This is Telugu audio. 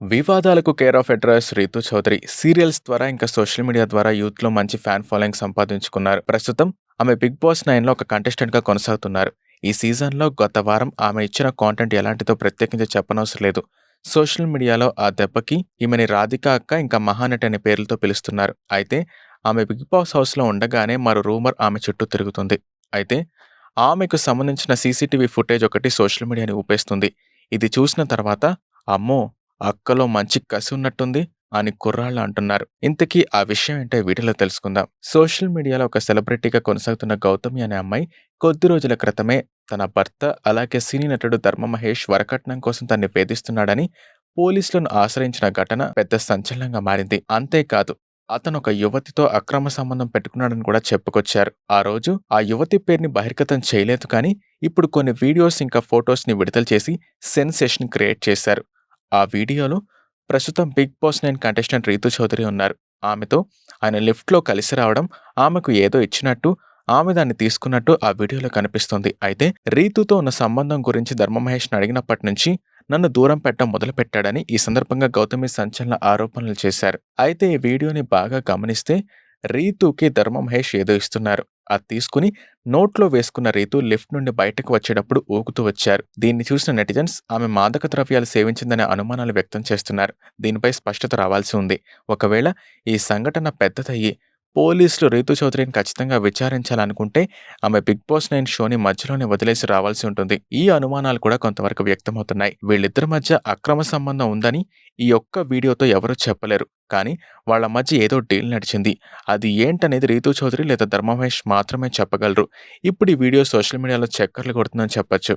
వివాదాలకు care of address Ritu Chaudhary. Serials ద్వారా ఇంకా సోషల్ మీడియా ద్వారా యూత్లో మంచి ఫ్యాన్ ఫాలోయింగ్ సంపాదించుకున్నారు. ప్రస్తుతం ఆమె బిగ్ బాస్ నైన్లో ఒక కంటెస్టెంట్గా కొనసాగుతున్నారు. ఈ సీజన్లో గత వారం ఆమె ఇచ్చిన కాంటెంట్ ఎలాంటిదో ప్రత్యేకించి చెప్పనవసరం లేదు. సోషల్ మీడియాలో ఆ దెబ్బకి ఈమెని రాధిక అక్క ఇంకా మహానటి అనే పేర్లతో పిలుస్తున్నారు. అయితే ఆమె బిగ్ బాస్ హౌస్లో ఉండగానే మరో రూమర్ ఆమె చుట్టూ తిరుగుతుంది. అయితే ఆమెకు సంబంధించిన సీసీటీవీ ఫుటేజ్ ఒకటి సోషల్ మీడియాని ఊపేస్తుంది. ఇది చూసిన తర్వాత అమ్మో అక్కలో మంచి కసి ఉన్నట్టుంది అని కుర్రాళ్ళు అంటున్నారు. ఇంతకీ ఆ విషయం ఏంటో వీడియోలో తెలుసుకుందాం. సోషల్ మీడియాలో ఒక సెలబ్రిటీగా కొనసాగుతున్న గౌతమి అనే అమ్మాయి కొద్ది రోజుల క్రితమే తన భర్త అలాగే సినీ నటుడు ధర్మ మహేష్ వరకట్నం కోసం తన్ని వేధిస్తున్నాడని పోలీసులను ఆశ్రయించిన ఘటన పెద్ద సంచలనంగా మారింది. అంతేకాదు అతను ఒక యువతితో అక్రమ సంబంధం పెట్టుకున్నాడని కూడా చెప్పుకొచ్చారు. ఆ రోజు ఆ యువతి పేరుని బహిర్గతం చేయలేదు కానీ ఇప్పుడు కొన్ని వీడియోస్ ఇంకా ఫొటోస్ని విడుదల చేసి సెన్సేషన్ క్రియేట్ చేశారు. ఆ వీడియోలో ప్రస్తుతం Bigg Boss nine contestant Ritu Chaudhary ఉన్నారు. ఆమెతో ఆయన లిఫ్ట్లో కలిసి రావడం ఆమెకు ఏదో ఇచ్చినట్టు ఆమె దాన్ని తీసుకున్నట్టు ఆ వీడియోలో కనిపిస్తుంది. అయితే రీతుతో ఉన్న సంబంధం గురించి ధర్మమహేష్ను అడిగినప్పటి నుంచి నన్ను దూరం పెట్టడం మొదలుపెట్టాడని ఈ సందర్భంగా గౌతమి సంచలన ఆరోపణలు చేశారు. అయితే ఈ వీడియోని బాగా గమనిస్తే రీతుకి ధర్మ మహేష్ ఏదో ఇస్తున్నారు. అది తీసుకుని నోట్లో వేసుకున్న రీతు లిఫ్ట్ నుండి బయటకు వచ్చేటప్పుడు ఊగుతూ వచ్చారు. దీన్ని చూసిన నెటిజన్స్ ఆమె మాదక ద్రవ్యాలు సేవించిందనే అనుమానాలు వ్యక్తం చేస్తున్నారు. దీనిపై స్పష్టత రావాల్సి ఉంది. ఒకవేళ ఈ సంఘటన పెద్దదయ్యి పోలీసులు రీతు చౌదరిని ఖచ్చితంగా విచారించాలనుకుంటే ఆమె బిగ్ బాస్ నైన్ షోని మధ్యలోనే వదిలేసి రావాల్సి ఉంటుంది. ఈ అనుమానాలు కూడా కొంతవరకు వ్యక్తమవుతున్నాయి. వీళ్ళిద్దరి మధ్య అక్రమ సంబంధం ఉందని ఈ ఒక్క వీడియోతో ఎవరూ చెప్పలేరు. కానీ వాళ్ళ మధ్య ఏదో డీల్ నడిచింది. అది ఏంటనేది రీతు చౌదరి లేదా ధర్మమహేష్ మాత్రమే చెప్పగలరు. ఇప్పుడు ఈ వీడియో సోషల్ మీడియాలో చక్కర్లు కొడుతుందని చెప్పొచ్చు.